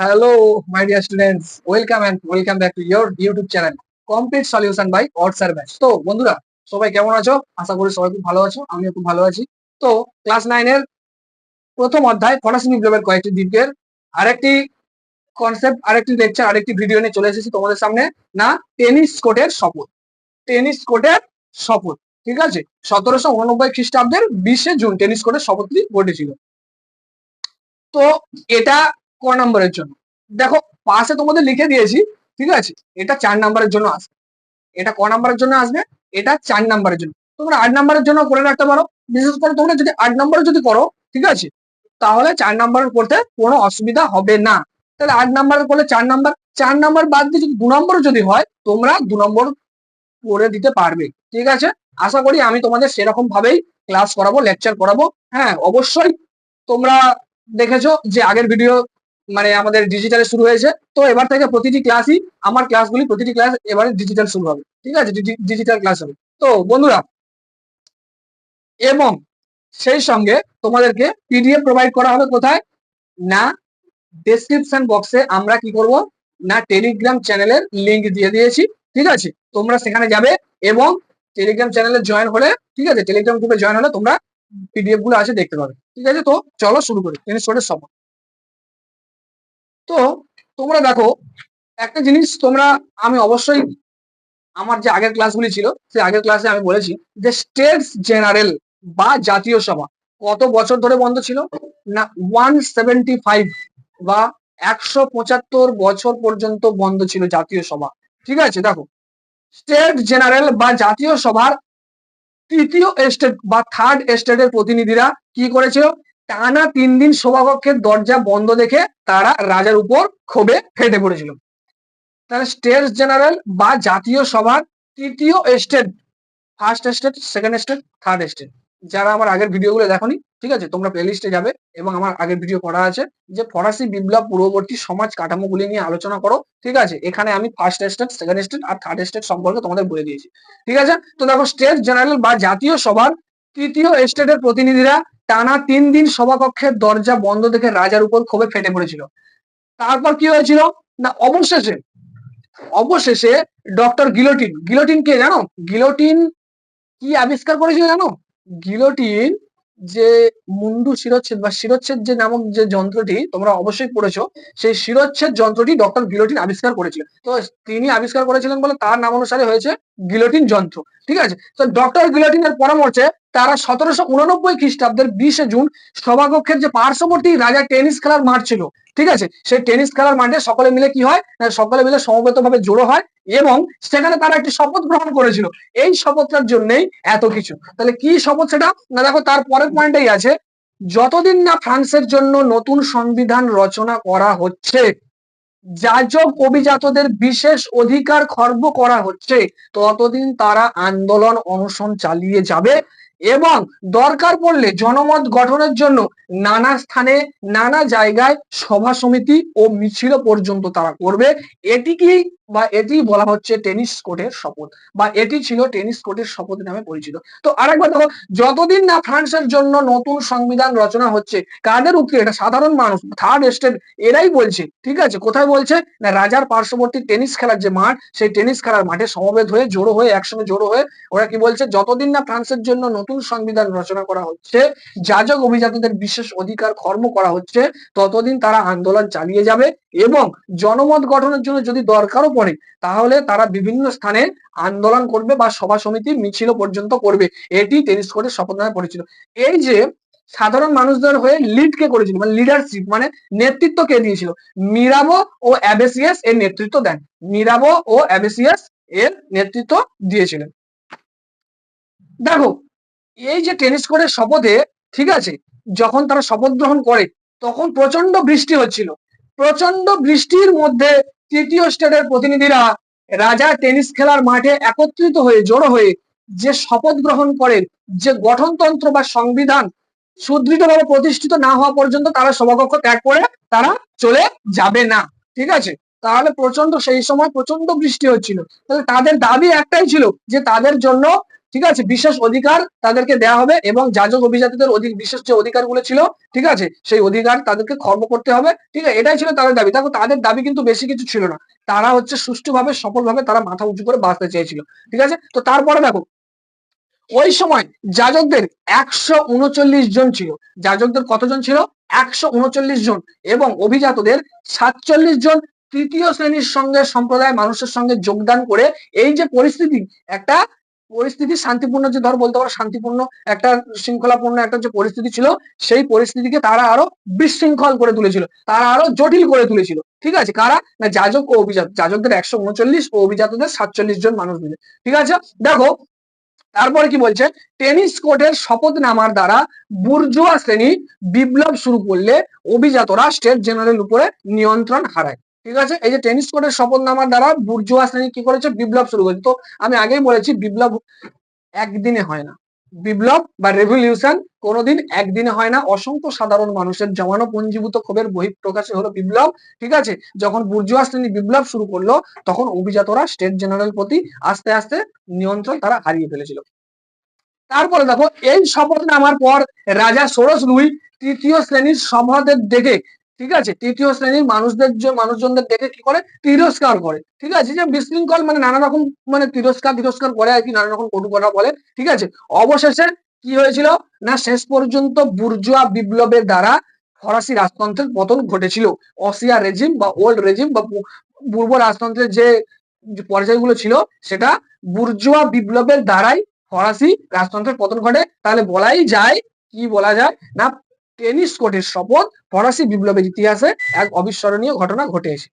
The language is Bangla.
Hello, my dear students. Welcome and welcome back to your YouTube channel, Complete Solution by Otsar Batch. তো বন্ধুরা সবাই কেমন আছো? আশা করি সবাই খুব ভালো আছো আমিও খুব ভালো আছি। তো ক্লাস নাইনের প্রথম অধ্যায় ফরাসি বিপ্লবের কয়েকটি দিকের আরেকটি কনসেপ্ট আরেকটি লেকচার আরেকটি ভিডিও নিয়ে চলে এসেছি তোমাদের সামনে। না টেনিস কোর্টের শপথ টেনিস কোর্টের শপথ ঠিক আছে? সতেরোশো উননব্বই খ্রিস্টাব্দের বিশে জুন টেনিস কোর্টের শপথটি ঘটেছিল। তো এটা ক নম্বরের জন্য। দেখো, পাশে তোমাদের লিখে দিয়েছি, ঠিক আছে? এটা চার নাম্বারের জন্য আসবে। এটা ক নাম্বারের জন্য আসবে, এটা চার নাম্বারের জন্য। তোমরা আট নাম্বারের জন্য করে রাখতে পারো। বিশেষ করে তোমরা যদি আট নম্বরে যদি করো, ঠিক আছে? তাহলে চার নাম্বারের করতে কোনো অসুবিধা হবে না। তাহলে আট নাম্বার করলে চার নাম্বার চার নাম্বার বাদ দিয়ে যদি দু নম্বর যদি হয়, তোমরা দু নম্বর করে দিতে পারবে, ঠিক আছে? আশা করি আমি তোমাদের সেরকম ভাবেই ক্লাস করাবো লেকচার করাবো। হ্যাঁ অবশ্যই তোমরা দেখেছ যে আগের ভিডিও মানে আমাদের ডিজিটালে শুরু হয়েছে। তো এবার থেকে প্রতিটি ক্লাসই আমার ক্লাসগুলি প্রতিটি ক্লাস এবারে ডিজিটাল শুরু হবে। ঠিক আছে? ডিজিটাল ক্লাস হবে। তো বন্ধুরা, এবং সেই সঙ্গে তোমাদেরকে পিডিএফ প্রোভাইড করা হবে কোথায়? না ডেসক্রিপশন বক্সে আমরা কি করব? না টেলিগ্রাম চ্যানেলের লিংক দিয়ে দিয়েছি। ঠিক আছে? তোমরা সেখানে যাবে এবং টেলিগ্রাম চ্যানেলে জয়েন হলে, ঠিক আছে? টেলিগ্রাম গ্রুপে জয়েন হলে তোমরা পিডিএফগুলো আছে দেখতে পাবে। ঠিক আছে? তো চলো শুরু করি। শপথ তো তোমরা দেখো, একটা জিনিস তোমরা, আমি অবশ্যই আমার যে আগের ক্লাসগুলি ছিল, সেই আগের ক্লাসে আমি বলেছি যে স্টেটস জেনারেল বা জাতীয় সভা কত বছর ধরে বন্ধ ছিল? না ওয়ান সেভেন্টি ফাইভ বা একশো পঁচাত্তর বছর পর্যন্ত বন্ধ ছিল জাতীয় সভা। ঠিক আছে, দেখো। স্টেট জেনারেল বা জাতীয় সভার তৃতীয় এস্টেট বা থার্ড এস্টেটের প্রতিনিধিরা কি করেছিল? টানা তিন দিন সভাকক্ষের দরজা বন্ধ দেখে তারা রাজার উপর ক্ষোভে ফেটে পড়েছিল। তাহলে স্টেট জেনারেল বা জাতীয় সভার তৃতীয় estate first estate second estate third estate যারা আমার আগের ভিডিওগুলো দেখনি, ঠিক আছে? তোমরা প্লেলিস্টে যাবে এবং আমার আগের ভিডিও করা আছে যে ফরাসি বিপ্লব পূর্ববর্তী সমাজ কাঠামোগুলি নিয়ে আলোচনা করো, ঠিক আছে? এখানে আমি ফার্স্ট স্টেট সেকেন্ড স্টেট আর থার্ড স্টেট সম্পর্কে তোমাদের বলে দিয়েছি। ঠিক আছে? তো দেখো, স্টেট জেনারেল বা জাতীয় সভার তৃতীয় স্টেটের প্রতিনিধিরা টানা তিন দিন সভাকক্ষের দরজা বন্ধ দেখে রাজার উপর ক্ষোভে ফেটে পড়েছিল। তারপর কি হয়েছিল? না, অবশেষে অবশেষে ডক্টর গিলোটিন গিলোটিন কে জানো? গিলোটিন কি আবিষ্কার করেছিল জানো? গিলোটিন যে মুন্ডু শিরোচ্ছেদ বা শিরোচ্ছেদ যে নামক যে যন্ত্রটি তোমরা অবশ্যই পড়েছো, সেই শিরোচ্ছেদ যন্ত্রটি ডক্টর গিলোটিন আবিষ্কার করেছিলেন তো তিনি আবিষ্কার করেছিলেন বলে তার নাম অনুসারে হয়েছে গিলোটিন যন্ত্র, ঠিক আছে? তো ডক্টর গিলোটিনের পরামর্শে তারা সতেরোশো উননব্বই খ্রিস্টাব্দের বিশে জুন সভাকক্ষের যে পার্শ্ববর্তী রাজা টেনিস খেলার মাঠ ছিল, ঠিক আছে? সেই টেনিস খেলার মাঠে সকলে মিলে কি হয়? সকলে মিলে সমবেত ভাবে জড়ো হয় এবং সেখানে তারা একটি শপথ গ্রহণ করেছিল। এই শপথটার জন্যই এত কিছু। তাহলে কি শপথ সেটা? না, দেখো, তার পরের পয়েন্টেই আছে, যতদিন না ফ্রান্সের জন্য নতুন সংবিধান রচনা করা হচ্ছে, যাজক অভিজাতদের বিশেষ অধিকার খর্ব করা হচ্ছে, ততদিন তারা আন্দোলন অনশন চালিয়ে যাবে। এবং দরকার পড়লে জনমত গঠনের জন্য নানা স্থানে, নানা জায়গায় সভা সমিতি ও মিছিল পর্যন্ত তারা করবে। এটি কি বা এটি বলা হচ্ছে টেনিস কোর্টের শপথ, বা এটি ছিল টেনিস কোর্টের শপথ নামে পরিচিত। তো আরেকবার দেখো, যতদিন না ফ্রান্সের জন্য নতুন সংবিধান রচনা হচ্ছে, কাদের উক্তি এটা সাধারণ মানুষ থার্ড স্টেট এরাই বলছে, ঠিক আছে? কোথায় বলছে? না, রাজার পার্শ্ববর্তী টেনিস খেলার যে মাঠ, সেই টেনিস খেলার মাঠে সমবেত হয়ে, জড়ো হয়ে, একসঙ্গে জড়ো হয়ে, ওরা কি বলছে? যতদিন না ফ্রান্সের জন্য নতুন সংবিধান রচনা করা হচ্ছে, যাজক অভিজাতদের বিশেষ অধিকার কর্ম করা হচ্ছে, ততদিন তারা আন্দোলন চালিয়ে যাবে এবং জনমত গঠনের জন্য যদি দরকারও পড়ে, তাহলে তারা বিভিন্ন স্থানে আন্দোলন করবে বা সভা সমিতি মিছিল পর্যন্ত করবে। এটি টেনিস কোর্টের শপথ নামে পরিচিত। এই যে সাধারণ মানুষদের হয়ে লিড কে করেছিল? মানে লিডারশিপ মানে নেতৃত্ব কে দিয়েছিল? মিরাবো ও অ্যাবেসিয়াস এর নেতৃত্ব দেন। মিরাবো ও অ্যাবেসিয়াস এর নেতৃত্ব দিয়েছিলেন। দেখো, এই যে টেনিস কোর্টের শপথে, ঠিক আছে, যখন তারা শপথ গ্রহণ করে, তখন প্রচণ্ড বৃষ্টি হচ্ছিল। প্রচণ্ড বৃষ্টির মধ্যে তৃতীয় স্টেটের প্রতিনিধিরা রাজা টেনিস খেলার মাঠে একত্রিত হয়ে জড়ো হয়ে যে শপথ গ্রহণ করেন, যে গঠনতন্ত্র বা সংবিধান সুদৃঢ়ভাবে প্রতিষ্ঠিত না হওয়া পর্যন্ত তারা সভাকক্ষ ত্যাগ করে তারা চলে যাবে না। ঠিক আছে? তাহলে প্রচণ্ড সেই সময় প্রচণ্ড বৃষ্টি হচ্ছিল। তাহলে তাদের দাবি একটাই ছিল যে তাদের জন্য ঠিক আছে? বিশেষ অধিকার তাদেরকে দেওয়া হবে এবং যাজক অভিজাতদের অধিক বিশেষ যে অধিকারগুলো ছিল, ঠিক আছে? সেই অধিকার তাদেরকে খর্ব করতে হবে, ঠিক আছে? এটাই ছিল তাদের দাবি। দেখো, তাদের দাবি কিন্তু বেশি কিছু ছিল না। তারা হচ্ছে সুষ্ঠুভাবে, সফলভাবে তারা মাথা উঁচু করে বাঁচতে চেয়েছিল, ঠিক আছে? তো তারপরে দেখো, ওই সময় যাজকদের একশো উনচল্লিশ জন ছিল। যাজকদের কতজন ছিল? একশো উনচল্লিশ জন এবং অভিজাতদের সাতচল্লিশ জন তৃতীয় শ্রেণির সঙ্গে সম্প্রদায় মানুষের সঙ্গে যোগদান করে এই যে পরিস্থিতি, একটা পরিস্থিতি শান্তিপূর্ণ যে ধর বলতে পারো শান্তিপূর্ণ একটা শৃঙ্খলাপূর্ণ একটা যে পরিস্থিতি ছিল, সেই পরিস্থিতিকে তারা আরও বিশৃঙ্খল করে তুলেছিল। তারা আরও জটিল করে তুলেছিল। ঠিক আছে? কারা? না, যাজক ও অভিজাত। যাজকদের একশো উনচল্লিশ ও অভিজাতদের সাতচল্লিশ জন মানুষ মিলে। ঠিক আছে? দেখো, তারপরে কি বলছে? টেনিস কোর্টের শপথ নামার দ্বারা বুর্জুয়া শ্রেণি বিপ্লব শুরু করলে অভিজাতরা স্টেট জেনারেল উপরে নিয়ন্ত্রণ হারায়। ঠিক আছে? এই যে টেনিস কোর্টের শপথ নামার দ্বারা বুর্জুয়া শ্রেণি কি করেছে? বিপ্লব শুরু করেছে। তো আমি আগেই বলেছি, বিপ্লব একদিনে হয় না। বিপ্লব বা রেভলিউশন কোনোদিন একদিনে হয় না। অসংখ্য সাধারণ মানুষের জমানো পঞ্জীভূত ক্ষোভের বহিঃপ্রকাশে হলো বিপ্লব, ঠিক আছে? যখন বুর্জুয়া শ্রেণি বিপ্লব শুরু করল, তখন অভিজাতরা স্টেট জেনারেল প্রতি আস্তে আস্তে নিয়ন্ত্রণ তারা হারিয়ে ফেলেছিল। তারপরে দেখো, এই শপথ নেওয়ার পর রাজা ষোড়শ লুই তৃতীয় শ্রেণির সভাদের দেখে ঠিক আছে? তৃতীয় শ্রেণির মানুষদের যে, মানুষজনদের দেখে কি করে? তিরস্কার করে। ঠিক আছে? যে বিশৃঙ্খল মানে নানা রকম মানে তিরস্কার তিরস্কার করে আর কি, নানা রকম কটু কথা বলে। ঠিক আছে? অবশেষে কি হয়েছিল? না, শেষ পর্যন্ত বুর্জুয়া বিপ্লবের দ্বারা ফরাসি রাজতন্ত্রের পতন ঘটেছিল। অসিয়া রেজিম বা ওল্ড রেজিম বা পূর্ব রাজতন্ত্রের যে পর্যায়গুলো ছিল, সেটা বুর্জুয়া বিপ্লবের দ্বারাই ফরাসি রাজতন্ত্রের পতন ঘটে। তাহলে বলাই যায়, কি বলা যায়? না টেনিস কোর্টের শপথ ফরাসি বিপ্লবের ইতিহাসে এক অবিস্মরণীয় ঘটনা ঘটে এসে।